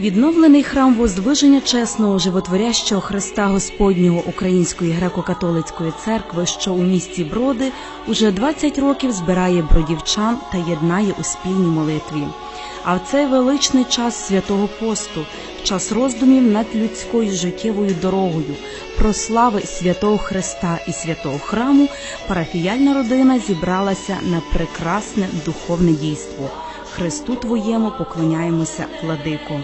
Відновлений храм Воздвиження чесного животворящого Христа Господнього Української греко-католицької церкви, що у місті Броди, уже 20 років збирає бродівчан та єднає у спільній молитві. А в цей величний час святого посту, час роздумів над людською життєвою дорогою, про слави святого Христа і святого храму, парафіяльна родина зібралася на прекрасне духовне дійство. Христу Твоєму поклоняємося, владико.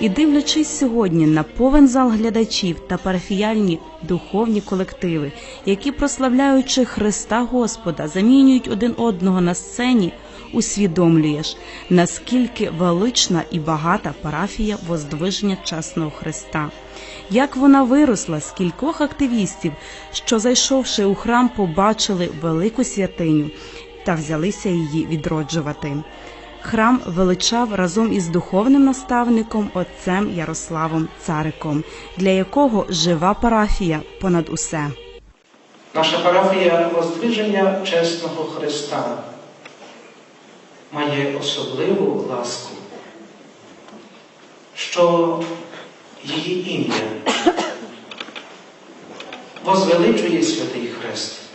І дивлячись сьогодні на повен зал глядачів та парафіяльні духовні колективи, які, прославляючи Христа Господа, замінюють один одного на сцені, усвідомлюєш, наскільки велична і багата парафія воздвиження чесного Христа. Як вона виросла з кількох активістів, що, зайшовши у храм, побачили велику святиню та взялися її відроджувати. Храм величав разом із духовним наставником отцем Ярославом Цариком, для якого жива парафія понад усе. Наша парафія Воздвиження Чесного Христа має особливу ласку, що її ім'я возвеличує святий Хрест.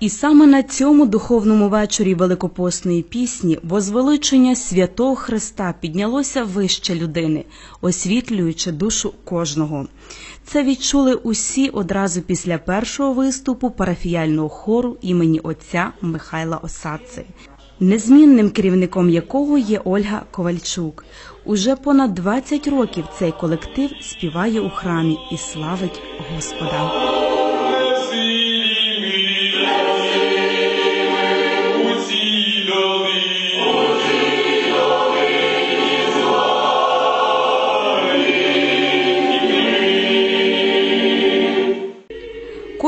І саме на цьому духовному вечорі великопосної пісні возвеличення святого Христа піднялося вище людини, освітлюючи душу кожного. Це відчули усі одразу після першого виступу парафіяльного хору імені отця Михайла Осадци, незмінним керівником якого є Ольга Ковальчук. Уже понад 20 років цей колектив співає у храмі і славить Господа.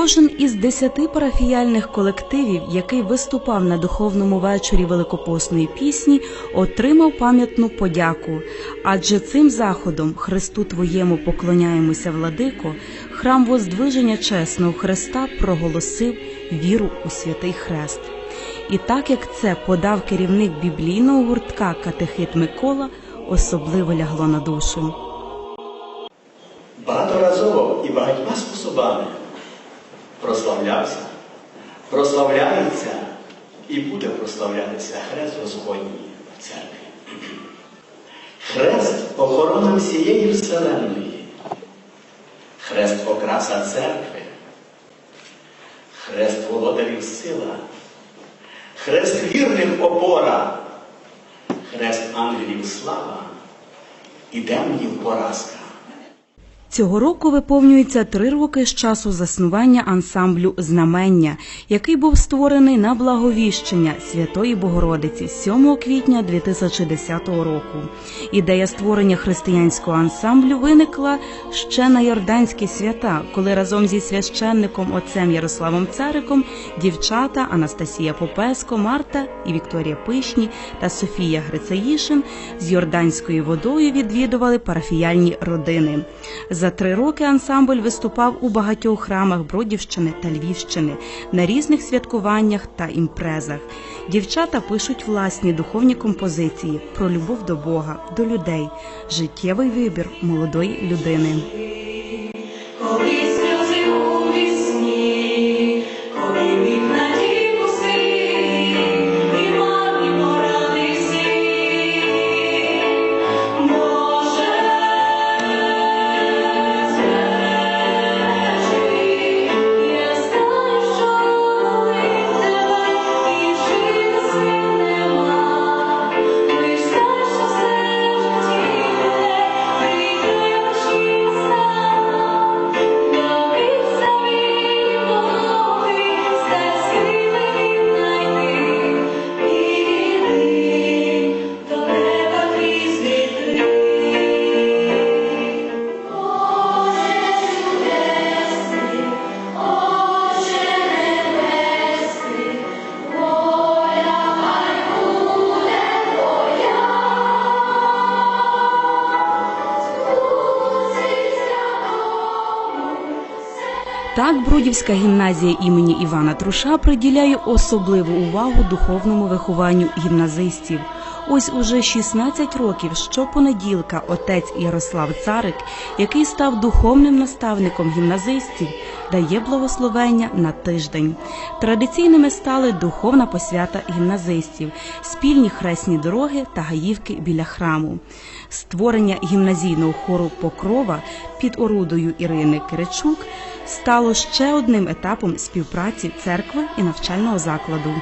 Кожен із десяти парафіяльних колективів, який виступав на духовному вечорі великопосної пісні, отримав пам'ятну подяку. Адже цим заходом Христу Твоєму поклоняємося, владико, храм Воздвиження чесного Христа проголосив віру у святий Хрест. І так як це подав керівник біблійного гуртка Катехит Микола, особливо лягло на душу. багаторазово і багатьма способами прославлявся, прославляється і буде прославлятися хрест Господній в церкві. Хрест охорона всієї вселенної, хрест окраса церкви, хрест володарів сила, хрест вірних опора, хрест ангелів слава. І демонів поразка. Цього року виповнюється три роки з часу заснування ансамблю Знамення, який був створений на благовіщення Святої Богородиці 7 квітня 2010 року. Ідея створення християнського ансамблю виникла ще на Йорданські свята, коли разом зі священником отцем Ярославом Цариком дівчата Анастасія Попеско, Марта і Вікторія Пишні та Софія Грицеїшин з Йорданською водою відвідували парафіяльні родини. За три роки ансамбль виступав у багатьох храмах Бродівщини та Львівщини на різних святкуваннях та імпрезах. Дівчата пишуть власні духовні композиції про любов до Бога, до людей, життєвий вибір молодої людини. Так Бродівська гімназія імені Івана Труша приділяє особливу увагу духовному вихованню гімназистів. Ось уже 16 років щопонеділка отець Ярослав Царик, який став духовним наставником гімназистів, дає благословення на тиждень. Традиційними стали духовна посвята гімназистів, спільні хресні дороги та гаївки біля храму. Створення гімназійного хору Покрова під орудою Ірини Киричук стало ще одним етапом співпраці церкви і навчального закладу.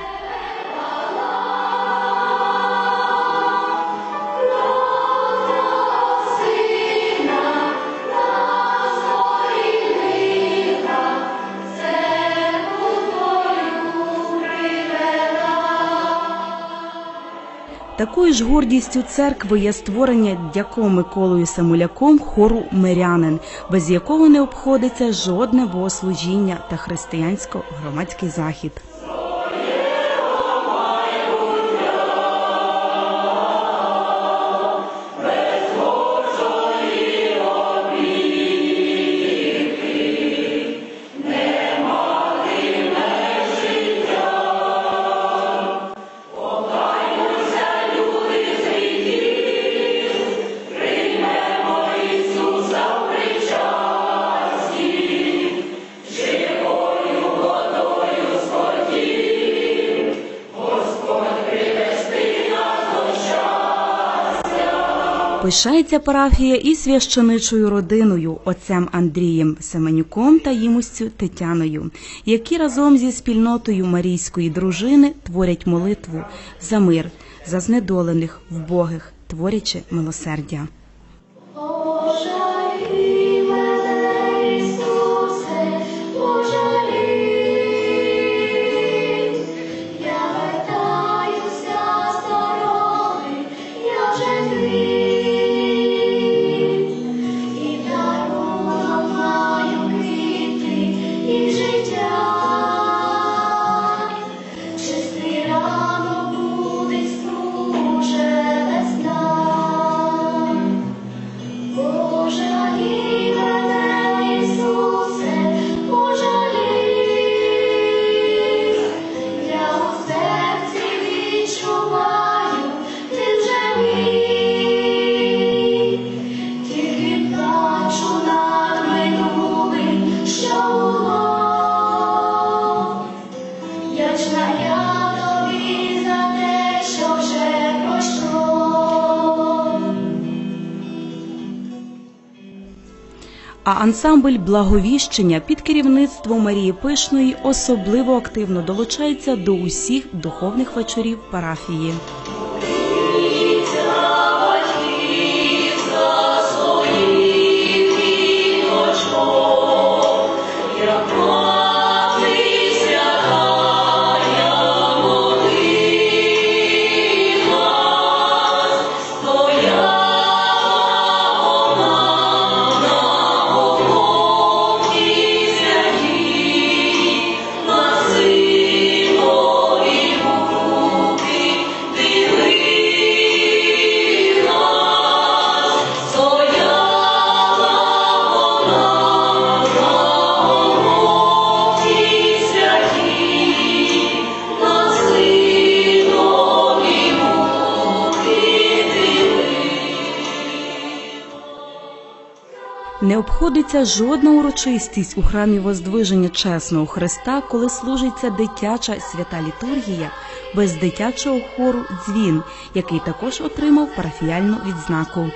Такою ж гордістю церкви є створення дяком Миколою Самуляком хору Мирянин, без якого не обходиться жодне богослужіння та християнсько-громадський захід. Пишається парафія і священичою родиною, отцем Андрієм Семенюком та їмустю Тетяною, які разом зі спільнотою Марійської дружини творять молитву за мир, за знедолених, вбогих, творячи милосердя. Пожалій А ансамбль благовіщення під керівництвом Марії Пишної особливо активно долучається до усіх духовних вечорів парафії. Не обходиться жодна урочистість у храмі Воздвиження Чесного Христа, коли служиться дитяча свята літургія без дитячого хору дзвін, який також отримав парафіяльну відзнаку.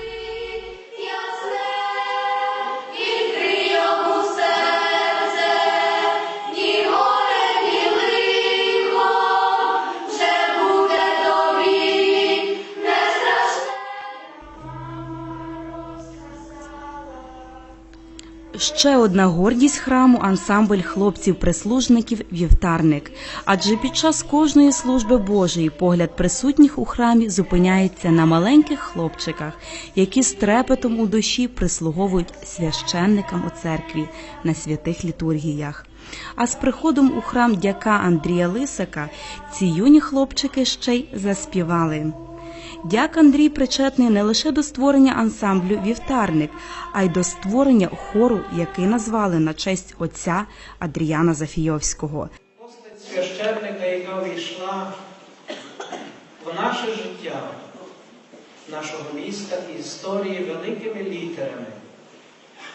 Ще одна гордість храму ансамбль хлопців-прислужників Вівтарник. Адже під час кожної служби Божої погляд присутніх у храмі зупиняється на маленьких хлопчиках, які з трепетом у душі прислуговують священникам у церкві на святих літургіях. А з приходом у храм дяка Андрія Лисака ці юні хлопчики ще й заспівали. Дяк Андрій причетний не лише до створення ансамблю Вівтарник, а й до створення хору, який назвали на честь отця Адріяна Зафійовського. Постать священника, яка війшла в наше життя, нашого міста і історії великими літерами.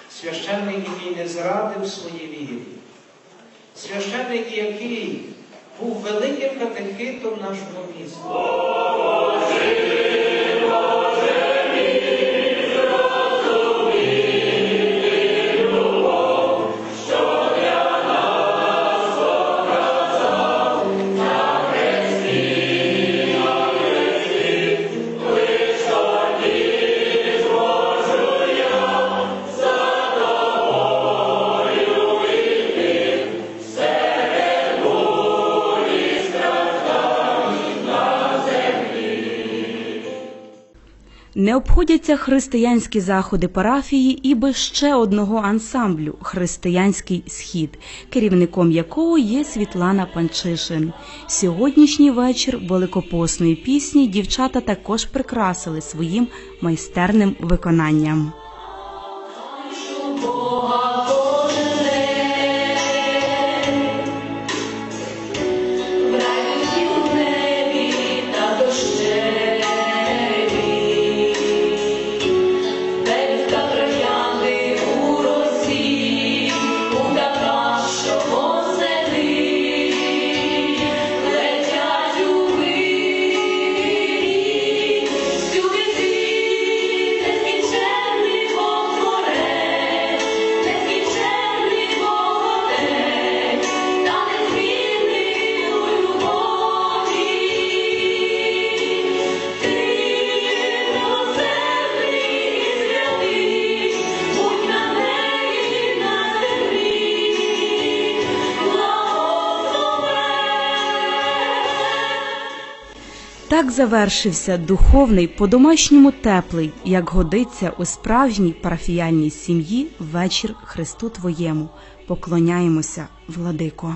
Священник, який не зрадив своїй вірі. Священник, який був великим катехитом нашого міста. Обходяться християнські заходи парафії і без ще одного ансамблю Християнський схід, керівником якого є Світлана Панчишин. Сьогоднішній вечір великопосної пісні дівчата також прикрасили своїм майстерним виконанням. Так завершився духовний, по-домашньому теплий, як годиться у справжній парафіяльній сім'ї вечір Христу Твоєму. Поклоняємося, владико.